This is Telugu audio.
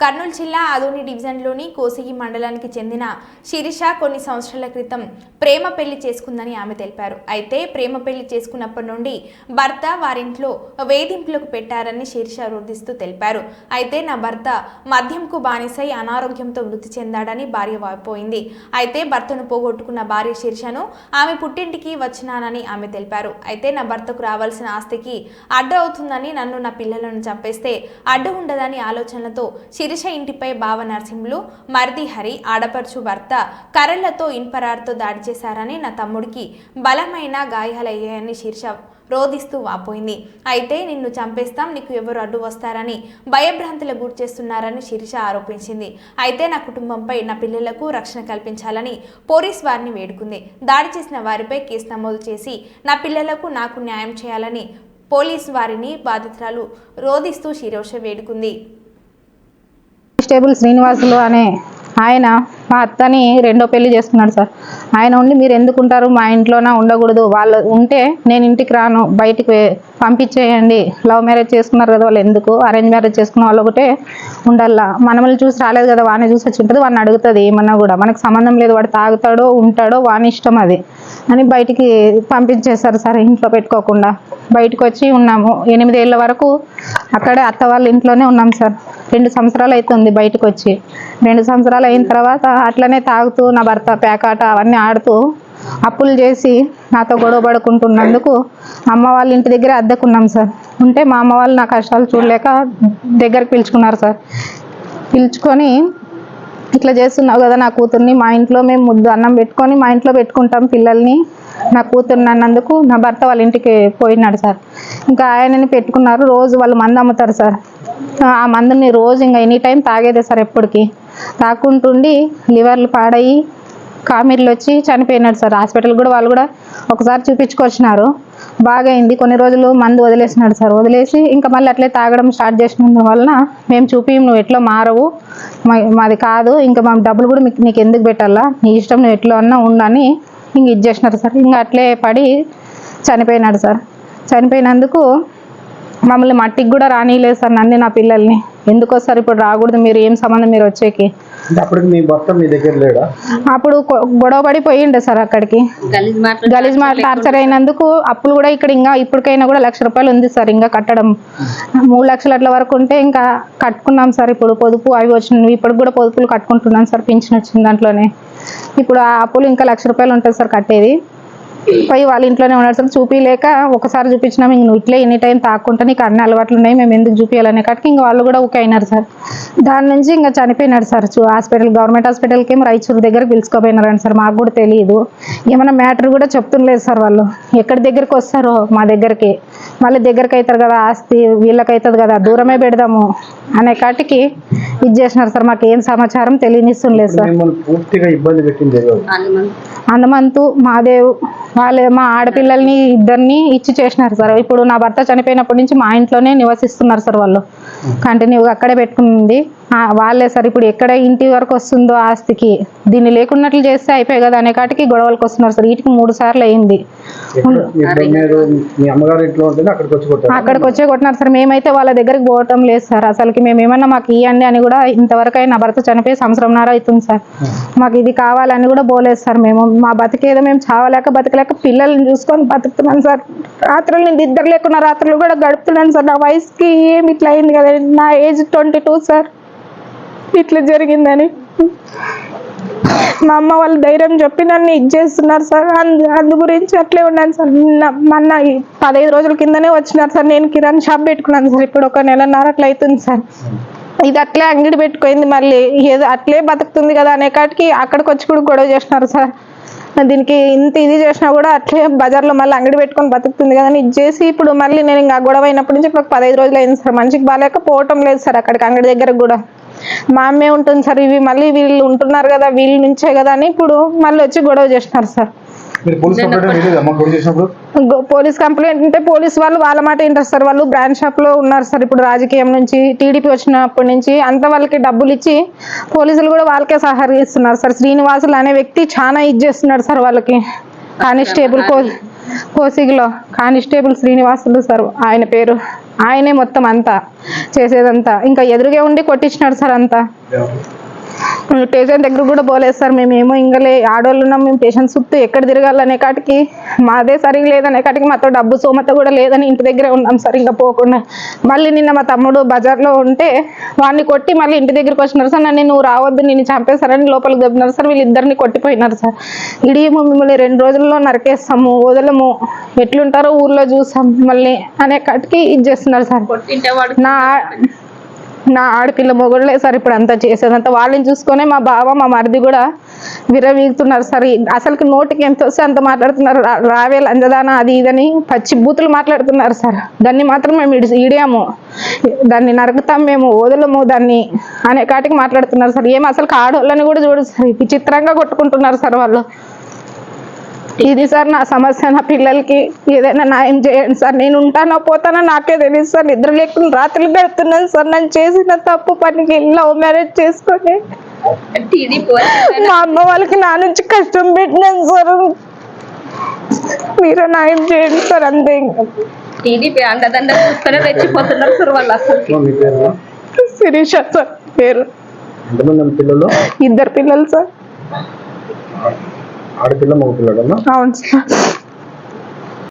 కర్నూలు జిల్లా ఆదోని డివిజన్లోని కోసిగి మండలానికి చెందిన శిరీష కొన్ని సంవత్సరాల క్రితం ప్రేమ పెళ్ళి చేసుకుందని ఆమె తెలిపారు. అయితే ప్రేమ పెళ్ళి చేసుకున్నప్పటి నుండి భర్త వారింట్లో వేధింపులకు పెట్టారని శిరీష రోధిస్తూ తెలిపారు. అయితే నా భర్త మద్యంకు బానిసై అనారోగ్యంతో మృతి చెందాడని భార్య వాపోయింది. అయితే భర్తను పోగొట్టుకున్న భార్య శిరీషను ఆమె పుట్టింటికి వచ్చినానని ఆమె తెలిపారు. అయితే నా భర్తకు రావాల్సిన ఆస్తికి అడ్డు అవుతుందని నన్ను నా పిల్లలను చంపేస్తే అడ్డు ఉండదని ఆలోచనలతో శిరీష ఇంటిపై బావ నరసింహులు మరిది హరి ఆడపడుచు భర్త కర్రలతో ఇన్పరార్తో దాడి చేశారని నా తమ్ముడికి బలమైన గాయాలయ్యాయని శీర్ష రోధిస్తూ వాపోయింది. అయితే నిన్ను చంపేస్తాం నీకు ఎవరు అడ్డు వస్తారని భయభ్రాంతులకు గురి చేస్తున్నారని శిరీష ఆరోపించింది. అయితే నా కుటుంబంపై నా పిల్లలకు రక్షణ కల్పించాలని పోలీస్ వారిని వేడుకుంది. దాడి చేసిన వారిపై కేసు నమోదు చేసి నా పిల్లలకు నాకు న్యాయం చేయాలని పోలీస్ వారిని బాధితురాలు రోధిస్తూ శిరోష వేడుకుంది. కానిస్టేబుల్ శ్రీనివాసులు అనే ఆయన మా అత్తని రెండో పెళ్ళి చేసుకున్నాడు సార్. ఆయన ఉండి మీరు ఎందుకు ఉంటారు? మా ఇంట్లోనే ఉండకూడదు. వాళ్ళు ఉంటే నేను ఇంటికి రాను. బయటికి పంపించేయండి. లవ్ మ్యారేజ్ చేసుకున్నారు కదా వాళ్ళు ఎందుకు? అరేంజ్ మ్యారేజ్ చేసుకున్న వాళ్ళు ఒకటే ఉండాలా? మనమల్ని చూసి రాలేదు కదా వాడిని చూసి వచ్చి ఉంటుంది వాడిని అడుగుతుంది ఏమన్నా కూడా. మనకు సంబంధం లేదు వాడు తాగుతాడో ఉంటాడో వాని ఇష్టం అది. అని బయటికి పంపించేశారు సార్ ఇంట్లో పెట్టుకోకుండా. బయటకు వచ్చి ఉన్నాము. ఎనిమిదేళ్ళ వరకు అక్కడే అత్త వాళ్ళ ఇంట్లోనే ఉన్నాం సార్. రెండు సంవత్సరాలు అవుతుంది బయటకు వచ్చి రెండు సంవత్సరాలు అయిన తర్వాత అట్లనే తాగుతూ నా భర్త పేకాట అవన్నీ ఆడుతూ అప్పులు చేసి నాతో గొడవ పడుకుంటున్నందుకు అమ్మ వాళ్ళ ఇంటి దగ్గర అద్దెకున్నాం సార్. ఉంటే మా అమ్మ వాళ్ళు నా కష్టాలు చూడలేక దగ్గరికి పిలుచుకున్నారు సార్. పిలుచుకొని ఇట్లా చేస్తున్నావు కదా నా కూతుర్ని మా ఇంట్లో మేము ముద్దు అన్నం పెట్టుకొని మా ఇంట్లో పెట్టుకుంటాం పిల్లల్ని. నా కూతుర్ని అన్నందుకు నా భర్త వాళ్ళ ఇంటికి పోయినాడు సార్. ఇంకా ఆయనని పెట్టుకున్నారు రోజు వాళ్ళు మందు అమ్ముతారు సార్. ఆ మందుని రోజు ఇంకా ఎనీ టైం తాగేదే సార్ ఎప్పటికీ. తాకుంటుండి లివర్లు పాడయి కామిర్లు వచ్చి చనిపోయినాడు సార్. హాస్పిటల్ కూడా వాళ్ళు కూడా ఒకసారి చూపించుకొచ్చినారు. బాగా అయింది కొన్ని రోజులు మందు వదిలేసినాడు సార్. వదిలేసి ఇంకా మళ్ళీ అట్లే తాగడం స్టార్ట్ చేసిన వలన మేము చూపి నువ్వు ఎట్లా మారవు. మాది కాదు. ఇంకా మా డబ్బులు కూడా మీకు నీకు ఎందుకు పెట్టాలా? నీ ఇష్టం నువ్వు ఎట్లా అన్నా ఉండని ఇంక ఇది చేసినారు సార్. ఇంకా అట్లే పడి చనిపోయినాడు సార్. చనిపోయినందుకు మమ్మల్ని మట్టికి కూడా రానియలేదు సార్ నన్ను నా పిల్లల్ని. ఎందుకు వస్తారు ఇప్పుడు రాకూడదు మీరు ఏం సంబంధం మీరు వచ్చేకి? అప్పటికి మీ భర్త మీ దగ్గర లేడా? అప్పుడు కొ- గొడవ పడి పోయిండే సార్ అక్కడికి. గలీజ్ మాటలు గలీజ్ మాట టార్చర్ అయినందుకు అప్పులు కూడా ఇక్కడ ఇంకా ఇప్పటికైనా కూడా లక్ష రూపాయలు ఉంది సార్ ఇంకా కట్టడం. మూడు లక్షలు అట్ల వరకు ఉంటే ఇంకా కట్టుకున్నాం సార్ ఇప్పుడు పొదుపు అవి వచ్చినవి ఇప్పుడు కూడా పొదుపులు కట్టుకుంటున్నాం సార్ పింఛన్ వచ్చింది దాంట్లోనే. ఇప్పుడు ఆ అప్పులు ఇంకా లక్ష రూపాయలు ఉంటుంది సార్ కట్టేది. పోయి వాళ్ళ ఇంట్లోనే ఉన్నారు చూపించలేక ఒకసారి చూపించినాం ఇంక నువ్వు ఇట్లే ఎనీ టైం తాక్కుంటే నీకు అన్ని అలవాట్లు ఉన్నాయి మేము ఎందుకు చూపించాలనే కాటికి ఇంకా వాళ్ళు కూడా ఓకే అయినారు సార్. దాని నుంచి ఇంకా చనిపోయినాడు సార్. చూ హాస్పిటల్ గవర్నమెంట్ హాస్పిటల్కి ఏమో రైచూరు దగ్గర పిలుచుకోపోయినారండి సార్. మాకు కూడా తెలియదు. ఏమైనా మ్యాటర్ కూడా చెప్తుండలేదు సార్ వాళ్ళు. ఎక్కడి దగ్గరికి వస్తారో మా దగ్గరికి. మళ్ళీ దగ్గరికి అవుతారు కదా ఆస్తి వీళ్ళకి అవుతుంది కదా దూరమే పెడదాము అనే కాటికి ఇది చేసినారు సార్. మాకు ఏం సమాచారం తెలియనిస్తుండలేదు సార్. పూర్తిగా ఇబ్బంది పెట్టింది హనుమంతు మాదేవ్ వాళ్ళే మా ఆడపిల్లల్ని ఇద్దరిని ఇచ్చి చేసినారు సార్. ఇప్పుడు నా భర్త చనిపోయినప్పటి నుంచి మా ఇంట్లోనే నివసిస్తున్నారు సార్ వాళ్ళు. కంటిన్యూగా అక్కడే పెట్టుకుంది. వాళ్ళే సార్ ఇప్పుడు ఎక్కడ ఇంటి వరకు వస్తుందో ఆస్తికి దీన్ని లేకున్నట్లు చేస్తే అయిపోయి కదా అనే కాటికి గొడవలకు వస్తున్నారు సార్. వీటికి మూడు సార్లు అయింది. అక్కడికి వచ్చి కొట్టినారు సార్. మేమైతే వాళ్ళ దగ్గరికి పోవటం లేదు సార్. అసలుకి మేము ఏమన్నా మాకు ఇవ్వండి అని కూడా ఇంతవరకు అయినా నా భర్త చనిపోయి సంవత్సరంన్నర అవుతుంది సార్. మాకు ఇది కావాలని కూడా పోలేదు సార్ మేము. మా బతికేదో మేము చావలేక బతకలేక పిల్లల్ని చూసుకొని బతుకుతున్నాను సార్. రాత్రులు నేను ఇద్దరు లేకున్న రాత్రులు కూడా గడుపుతున్నాను సార్. నా వయసుకి ఏమి ఇట్లా అయింది కదా? నా ఏజ్ ట్వంటీ టూ సార్. ఇట్లా జరిగిందని. మా అమ్మ వాళ్ళు ధైర్యం చెప్పి నన్ను ఇది చేస్తున్నారు సార్. అందు అందు గురించి అట్లే ఉన్నాను సార్. మొన్న ఈ పదహైదు రోజుల కిందనే వచ్చినారు సార్. నేను కిరాణ్ షాప్ పెట్టుకున్నాను సార్. ఇప్పుడు ఒక నెలన్నర అట్లా అవుతుంది సార్. ఇది అట్లే అంగడి పెట్టుకుంది మళ్ళీ. ఏదో అట్లే బతుకుతుంది కదా అనే కాటికి అక్కడికి వచ్చి కూడా గొడవ చేసినారు సార్. దీనికి ఇంత ఇది చేసినా కూడా అట్లే బజార్లో మళ్ళీ అంగడి పెట్టుకొని బతుకుతుంది కదా అని ఇది చేసి ఇప్పుడు మళ్ళీ నేను ఇంకా గొడవ అయినప్పటి నుంచి ఇప్పుడు ఒక పదహైదు రోజులు అయింది సార్. మనిషికి బాగాలేక పోవటం లేదు సార్ అక్కడికి అంగడి దగ్గర కూడా. మా అమ్మే ఉంటుంది సార్ ఇవి మళ్ళీ వీళ్ళు ఉంటున్నారు కదా వీళ్ళ నుంచే కదా అని ఇప్పుడు మళ్ళీ వచ్చి గొడవ చేసినారు సార్. మీరు పోలీస్ కంప్లైంట్ అంటే పోలీస్ వాళ్ళు వాళ్ళ మాట వింటారు సార్ వాళ్ళు బ్రాండ్ షాప్లో ఉన్నారు సార్ ఇప్పుడు రాజకీయం నుంచి టీడీపీ వచ్చినప్పటి నుంచి అంత వాళ్ళకి డబ్బులు ఇచ్చి పోలీసులు కూడా వాళ్ళకే సహకరిస్తున్నారు సార్. శ్రీనివాసులు అనే వ్యక్తి చాలా ఇది చేస్తున్నాడు సార్ వాళ్ళకి. కానిస్టేబుల్ కో కోసిగిలో కానిస్టేబుల్ శ్రీనివాసులు సార్ ఆయన పేరు. ఆయనే మొత్తం అంతా చేసేదంతా. ఇంకా ఎదురుగా ఉండి కొట్టించినాడు సార్ అంతా. స్టేషన్ దగ్గర కూడా పోలేదు సార్. మేము ఏమో ఇంకలే ఆడవాళ్ళు ఉన్నాం మేము స్టేషన్ చుట్టూ ఎక్కడ తిరగాలనే కాటికి మాదే సరిగా లేదనే కాటికి మాతో డబ్బు సోమత కూడా లేదని ఇంటి దగ్గరే ఉన్నాం సార్ ఇంకా పోకుండా. మళ్ళీ నిన్న మా తమ్ముడు బజార్లో ఉంటే వాడిని కొట్టి మళ్ళీ ఇంటి దగ్గరికి వచ్చినారు సార్. నన్ను నువ్వు రావద్దు నేను చంపేశారని లోపలికి దొబ్బినారు సార్. వీళ్ళిద్దరిని కొట్టిపోయినారు సార్. ఇడియము మిమ్మల్ని రెండు రోజుల్లో నరికేస్తాము వదలము. ఎట్లుంటారో ఊర్లో చూసాం మళ్ళీ అనే కాటికి ఇది చేస్తున్నారు సార్. నా నా ఆడపిల్ల మొగుళ్ళే సార్ ఇప్పుడు అంతా చేసేదంతా. వాళ్ళని చూసుకొని మా బావ మా మరిది కూడా విరవీగుతున్నారు సార్. అసలుకి నోటికి ఎంత వస్తే అంత మాట్లాడుతున్నారు. రా- రావే లంజదానా అది ఇదని పచ్చి బూతులు మాట్లాడుతున్నారు సార్. దాన్ని మాత్రం మేము ఇడి ఈడాము. దాన్ని నరుకుతాం మేము వదలము దాన్ని అనే కాటికి మాట్లాడుతున్నారు సార్. ఏం అసలు ఆడవాళ్ళని కూడా చూడు సార్. విచిత్రంగా కొట్టుకుంటున్నారు సార్ వాళ్ళు. ఇది సార్ నా సమస్య నా పిల్లలకి ఏదైనా న్యాయం చేయండి సార్. నేను ఉంటానో పోతానో నాకే తెలియదు సార్. నిద్ర లేకుండా రాత్రులు గడుతున్నాను సార్. నన్ను చేసిన తప్పు పనికి లవ్ మ్యారేజ్ చేసుకొని మా అమ్మ వాళ్ళకి నా నుంచి కష్టం పెట్టినాను సార్. మీరు న్యాయం చేయండి సార్ అంతే ఇంకా. టీడీపీ అండదండ చూస్తూనే రెచ్చిపోతున్నారు సార్ వాళ్ళు అసలు శిరీష సార్ పేరు. ఇద్దరు పిల్లలు సార్. ఆడపిల్ల మగ పిల్లడమ్మా అవును సార్.